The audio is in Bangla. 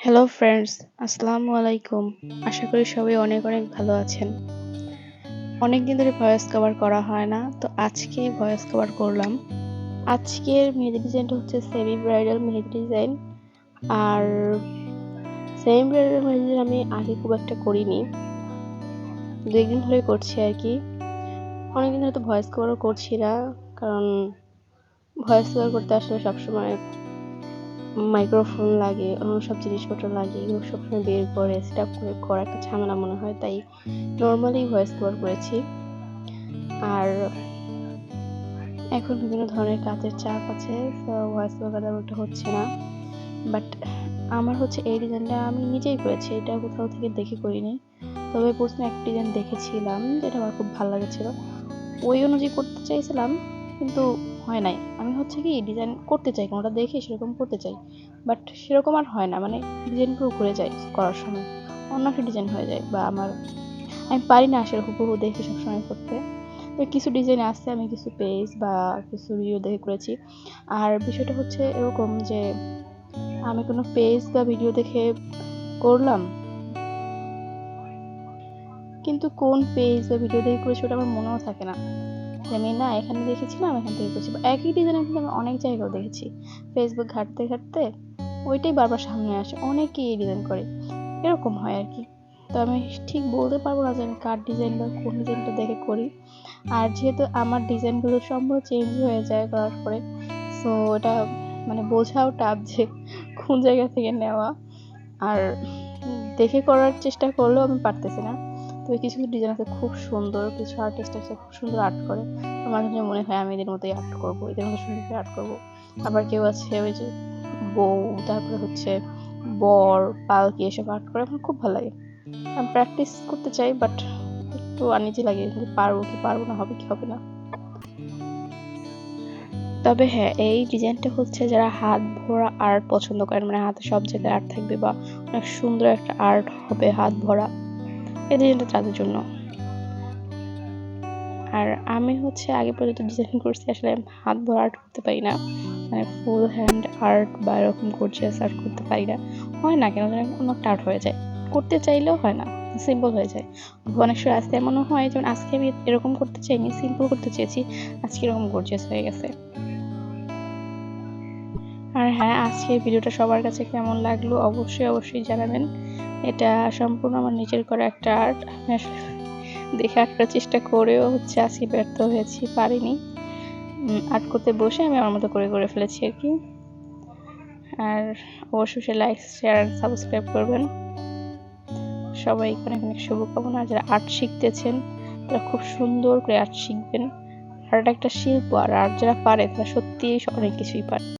হ্যালো ফ্রেন্ডস আসসালামু আলাইকুম আশা করি সবাই অনেক অনেক ভালো আছেন। অনেক দিন ধরে ভয়েস কভার করা হয় না, তো আজকে ভয়েস কভার করলাম। আজকের মেহেদি ডিজাইনটা হচ্ছে সেমি ব্রাইডাল মেহেদি ডিজাইন আর সেমি ব্রাইডাল মেহেদি ডিজাইন আমি আগে খুব একটা করিনি। দু একদিন ধরে করছি আর কি। অনেকদিন ধরে তো ভয়েস কভারও করছি না, কারণ ভয়েস কভার করতে আসলে সবসময় মাইক্রোফোন লাগে সব জিনিসপত্র লাগে, এগুলো সবসময় বের করে সেট আপ করে, করা একটা ঝামেলা মনে হয়, তাই নর্মালি ভয়েস কভার করেছি। আর এখন বিভিন্ন ধরনের কাজের চাপ আছে তো ভয়েস কভার ওটা হচ্ছে না। বাট আমার হচ্ছে এই ডিজাইনটা আমি নিজেই করেছি, এটা কোথাও থেকে দেখে করিনি। তবে প্রথমে একটা ডিজাইন দেখেছিলাম, যেটা আমার খুব ভালো লেগেছিল। ওই অনুযায়ী করতে চাইছিলাম, কিন্তু হয় নাই। আমি হচ্ছে কি ডিজাইন করতে চাই, কোনোটা দেখে সেরকম করতে চাই। বাট সেরকম আর হয় না মানে ডিজাইনগুলো ঘুরে যায় করার সময়। অন্য একটা ডিজাইন হয়ে যায় বা আমার, আমি পারি না আসলে হুবহু দেখে সবসময় করতে। কিছু ডিজাইন আছে, আমি কিছু পেজ বা কিছু ভিডিও দেখে করেছি। আর বিষয়টা হচ্ছে এরকম যে, আমি কোনো পেজ বা ভিডিও দেখে করলাম। কিন্তু কোন পেজ বা ভিডিও দেখে করেছি ওটা আমার মনেও থাকে না। যে আমি না এখানে দেখেছিলাম, এখান থেকে করছি একই ডিজাইন কিন্তু আমি অনেক জায়গায় দেখেছি। ফেসবুক ঘাটতে ঘাটতে ওইটাই বারবার সামনে আসে, অনেকেই এই ডিজাইন করে। এরকম হয় আর কি। তো আমি ঠিক বলতে পারব না যে আমি কার ডিজাইন বা কোন ডিজাইনটা দেখে করি। আর যেহেতু আমার ডিজাইনগুলো সম্ভব চেঞ্জ হয়ে যায় করার পরে সো এটা মানে বোঝাও টাফ যে কোন জায়গা থেকে নেওয়া। আর দেখে করার চেষ্টা করলেও আমি পারতেছি না। তবে কিছু কিছু ডিজাইন আছে খুব সুন্দর, কিছু আর্টিস্ট আছে খুব সুন্দর আর্ট করে। আমার কাছে মনে হয় আমি এদের মতোই আর্ট করব, এদের মতো সুন্দর আর্ট করব। আবার কেউ আছে ওই যে বউ, তারপরে হচ্ছে বর, পালকি এসব আর্ট করে, আমার খুব ভালো লাগে। আমি প্র্যাকটিস করতে চাই বাট একটু আনিজি লাগে পারব কি পারব না, হবে কি হবে না। তবে হ্যাঁ এই ডিজাইনটা হচ্ছে যারা হাত ভরা আর্ট পছন্দ করেন মানে হাতে সব জায়গায় আর্ট থাকবে বা অনেক সুন্দর একটা আর্ট হবে হাত ভরা। এই ডিজাইনটা তাদের জন্য। আর আমি হচ্ছে আগে পর্যন্ত ডিজাইন করছি, আসলে হাত ভরা আর্ট করতে পারি না। মানে ফুল হ্যান্ড আর্ট বা এরকম গর্জিয়াস আর্ট করতে পারি না। হয় না কেন যেন অন্য আর্ট হয়ে যায়। করতে চাইলেও হয় না সিম্পল হয়ে যায়। অনেক সময় আসতে এমনও হয় যেমন আজকে আমি এরকম করতে চাইনি সিম্পল করতে চেয়েছি, আজকে এরকম গর্জিয়াস হয়ে গেছে। আর হ্যাঁ আজকের ভিডিওটা সবার কাছে কেমন লাগল অবশ্যই অবশ্যই জানাবেন। এটা সম্পূর্ণ আমার নিজের করা একটা আর্ট দেখে আঁকার চেষ্টা করেও হচ্ছে আজকে ব্যর্থ হয়েছি, পারিনি। আর্ট করতে বসে আমি আমার মতো করে করে ফেলেছি আর কি। আর অবশ্যই লাইক শেয়ার অ্যান্ড সাবস্ক্রাইব করবেন। সবাই অনেক অনেক শুভকামনা। যারা আর্ট শিখতেছেন, তারা খুব সুন্দর করে আর্ট শিখবেন। আর্ট একটা শিল্প, আর আর্ট যারা পারে, তারা সত্যিই অনেক কিছুই পারে।